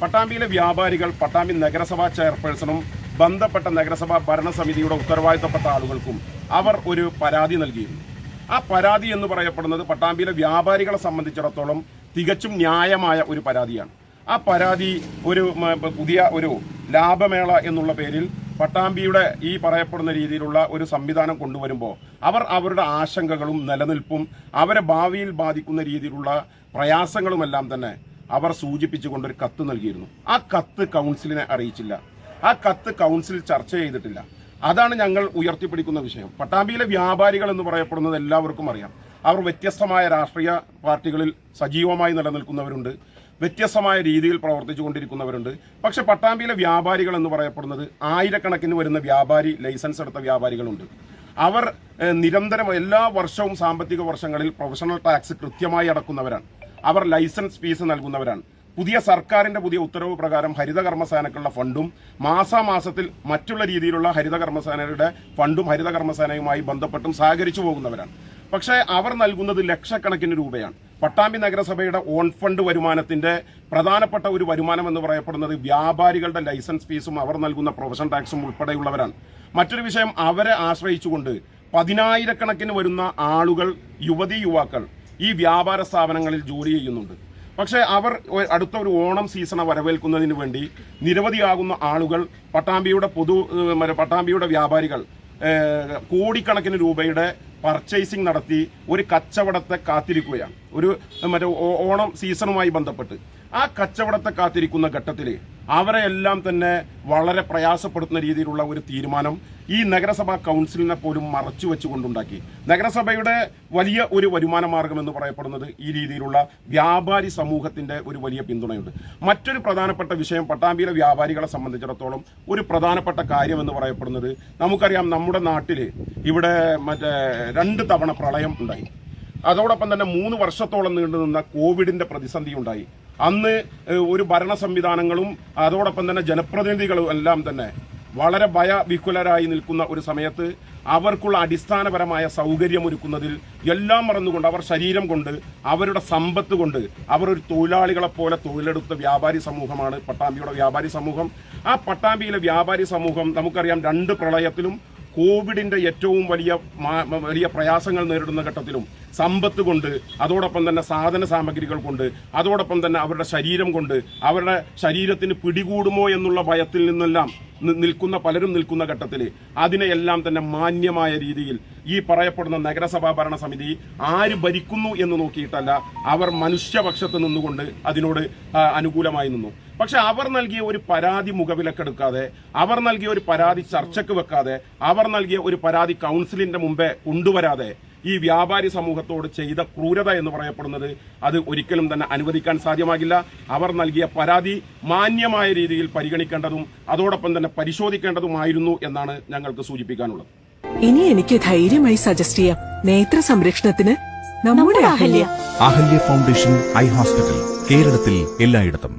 പട്ടാമ്പിയിലെ വ്യാപാരികൾ പട്ടാമ്പി നഗരസഭാ ചെയർപേഴ്സണും ബന്ധപ്പെട്ട നഗരസഭാ ഭരണസമിതിയുടെ ഉത്തരവാദിത്തപ്പെട്ട ആളുകൾക്കും അവർ ഒരു പരാതി നൽകിയിരുന്നു. ആ പരാതി എന്ന് പറയപ്പെടുന്നത് പട്ടാമ്പിയിലെ വ്യാപാരികളെ സംബന്ധിച്ചിടത്തോളം തികച്ചും ന്യായമായ ഒരു പരാതിയാണ്. ആ പരാതി ഒരു പുതിയ ഒരു ലാഭമേള എന്നുള്ള പേരിൽ പട്ടാമ്പിയുടെ ഈ പറയപ്പെടുന്ന രീതിയിലുള്ള ഒരു സംവിധാനം കൊണ്ടുവരുമ്പോൾ അവർ അവരുടെ ആശങ്കകളും നിലനിൽപ്പും അവരെ ഭാവിയിൽ ബാധിക്കുന്ന രീതിയിലുള്ള പ്രയാസങ്ങളുമെല്ലാം തന്നെ അവർ സൂചിപ്പിച്ചുകൊണ്ട് ഒരു കത്ത് നൽകിയിരുന്നു. ആ കത്ത് കൗൺസിലിനെ അറിയിച്ചില്ല. ആ കത്ത് കൗൺസിൽ ചർച്ച ചെയ്തിട്ടില്ല. അതാണ് ഞങ്ങൾ ഉയർത്തിപ്പിടിക്കുന്ന വിഷയം. പട്ടാമ്പിയിലെ വ്യാപാരികൾ എന്ന് പറയപ്പെടുന്നത് എല്ലാവർക്കും അറിയാം. അവർ വ്യത്യസ്തമായ രാഷ്ട്രീയ പാർട്ടികളിൽ സജീവമായി നിലനിൽക്കുന്നവരുണ്ട്. വ്യത്യസ്തമായ രീതിയിൽ പ്രവർത്തിച്ചു കൊണ്ടിരിക്കുന്നവരുണ്ട് പക്ഷെ പട്ടാമ്പിയിലെ വ്യാപാരികൾ എന്ന് പറയപ്പെടുന്നത് ആയിരക്കണക്കിന് വരുന്ന വ്യാപാരി ലൈസൻസ് എടുത്ത വ്യാപാരികളുണ്ട്. അവർ നിരന്തരം എല്ലാ വർഷവും സാമ്പത്തിക വർഷങ്ങളിൽ പ്രൊഫഷണൽ ടാക്സ് കൃത്യമായി അടക്കുന്നവരാണ്. അവർ ലൈസൻസ് ഫീസ് നൽകുന്നവരാണ്. പുതിയ സർക്കാരിന്റെ പുതിയ ഉത്തരവ് പ്രകാരം ഹരിത കർമ്മസേനക്കുള്ള ഫണ്ടും മാസാമാസത്തിൽ മറ്റുള്ള രീതിയിലുള്ള ഹരിത കർമ്മസേനയുടെ ഫണ്ടും ഹരിത കർമ്മസേനയുമായി ബന്ധപ്പെട്ടും സഹകരിച്ചു പോകുന്നവരാണ്. പക്ഷേ അവർ നൽകുന്നത് ലക്ഷക്കണക്കിന് രൂപയാണ്. പട്ടാമ്പി നഗരസഭയുടെ ഓൺ ഫണ്ട് വരുമാനത്തിന്റെ പ്രധാനപ്പെട്ട ഒരു വരുമാനം എന്ന് പറയപ്പെടുന്നത് വ്യാപാരികളുടെ ലൈസൻസ് ഫീസും അവർ നൽകുന്ന പ്രൊഫഷൻ ടാക്സും ഉൾപ്പെടെയുള്ളവരാണ്. മറ്റൊരു വിഷയം അവരെ ആശ്രയിച്ചുകൊണ്ട് പതിനായിരക്കണക്കിന് വരുന്ന ആളുകൾ യുവതി യുവാക്കൾ ഈ വ്യാപാര സ്ഥാപനങ്ങളിൽ ജോലി ചെയ്യുന്നുണ്ട്. പക്ഷേ അവർ അടുത്ത ഒരു ഓണം സീസണെ വരവേൽക്കുന്നതിന് വേണ്ടി നിരവധിയാകുന്ന ആളുകൾ പട്ടാമ്പിയുടെ പൊതു പട്ടാമ്പിയുടെ വ്യാപാരികൾ കോടിക്കണക്കിന് രൂപയുടെ പർച്ചേസിംഗ് നടത്തി ഒരു കച്ചവടത്തെ കാത്തിരിക്കുകയാണ്. ഒരു മറ്റേ ഓണം സീസണുമായി ബന്ധപ്പെട്ട്. ആ കച്ചവടത്തെ കാത്തിരിക്കുന്ന ഘട്ടത്തിൽ അവരെ എല്ലാം തന്നെ വളരെ പ്രയാസപ്പെടുത്തുന്ന രീതിയിലുള്ള ഒരു തീരുമാനം ഈ നഗരസഭാ കൗൺസിലിനെ പോലും മറച്ചു വെച്ചുകൊണ്ടുണ്ടാക്കി. നഗരസഭയുടെ വലിയ ഒരു വരുമാന മാർഗം എന്ന് പറയപ്പെടുന്നത് ഈ രീതിയിലുള്ള വ്യാപാരി സമൂഹത്തിന്റെ ഒരു വലിയ പിന്തുണയുണ്ട്. മറ്റൊരു പ്രധാനപ്പെട്ട വിഷയം പട്ടാമ്പിയിലെ വ്യാപാരികളെ സംബന്ധിച്ചിടത്തോളം ഒരു പ്രധാനപ്പെട്ട കാര്യം എന്ന് പറയപ്പെടുന്നത് നമുക്കറിയാം നമ്മുടെ നാട്ടിൽ ഇവിടെ മറ്റേ രണ്ട് തവണ പ്രളയം ഉണ്ടായി. അതോടൊപ്പം തന്നെ മൂന്ന് വർഷത്തോളം നീണ്ടു നിന്ന കോവിഡിന്റെ പ്രതിസന്ധി ഉണ്ടായി അന്ന് ഒരു ഭരണ സംവിധാനങ്ങളും അതോടൊപ്പം തന്നെ ജനപ്രതിനിധികളും എല്ലാം തന്നെ വളരെ ഭയവിഹുലരായി നിൽക്കുന്ന ഒരു സമയത്ത് അവർക്കുള്ള അടിസ്ഥാനപരമായ സൗകര്യം ഒരുക്കുന്നതിൽ എല്ലാം മറന്നുകൊണ്ട് അവർ ശരീരം കൊണ്ട് അവരുടെ സമ്പത്ത് കൊണ്ട് അവർ ഒരു തൊഴിലാളികളെ പോലെ തൊഴിലെടുത്ത വ്യാപാരി സമൂഹമാണ് പട്ടാമ്പിയുടെ വ്യാപാരി സമൂഹം. ആ പട്ടാമ്പിയിലെ വ്യാപാരി സമൂഹം നമുക്കറിയാം രണ്ട് പ്രളയത്തിലും കോവിഡിന്റെ ഏറ്റവും വലിയ വലിയ പ്രയാസങ്ങൾ നേരിടുന്ന ഘട്ടത്തിലും സമ്പത്ത് കൊണ്ട് അതോടൊപ്പം തന്നെ സാധന സാമഗ്രികൾ കൊണ്ട് അതോടൊപ്പം തന്നെ അവരുടെ ശരീരം കൊണ്ട് അവരുടെ ശരീരത്തിന് പിടികൂടുമോ എന്നുള്ള ഭയത്തിൽ നിന്നെല്ലാം നിൽക്കുന്ന പലരും നിൽക്കുന്ന ഘട്ടത്തിൽ അതിനെയെല്ലാം തന്നെ മാന്യമായ രീതിയിൽ ഈ പറയപ്പെടുന്ന നഗരസഭാ ഭരണ സമിതി ആര് ഭരിക്കുന്നു എന്ന് നോക്കിയിട്ടല്ല അവർ മനുഷ്യപക്ഷത്ത് നിന്നുകൊണ്ട് അതിനോട് അനുകൂലമായി നിന്നു. പക്ഷെ അവർ നൽകിയ ഒരു പരാതി മുഖവിലക്കെടുക്കാതെ അവർ നൽകിയ ഒരു പരാതി ചർച്ചയ്ക്ക് വെക്കാതെ അവർ നൽകിയ ഒരു പരാതി കൗൺസിലിന്റെ മുമ്പേ കൊണ്ടുവരാതെ ഈ വ്യാപാരി സമൂഹത്തോട് ചെയ്ത ക്രൂരത എന്ന് പറയപ്പെടുന്നത് അത് ഒരിക്കലും തന്നെ അനുവദിക്കാൻ സാധ്യമാകില്ല. അവർ നൽകിയ പരാതി മാന്യമായ രീതിയിൽ പരിഗണിക്കേണ്ടതും അതോടൊപ്പം തന്നെ പരിശോധിക്കേണ്ടതുമായിരുന്നു എന്നാണ് ഞങ്ങൾക്ക് സൂചിപ്പിക്കാനുള്ളത്. ഇനി എനിക്ക് ധൈര്യമായി സജസ്റ്റ് ചെയ്യാം. നേത്ര സംരക്ഷണത്തിന് നമ്മുടെ Ahalya. Ahalya foundation eye hospital കേരളത്തിൽ എല്ലായിടത്തും.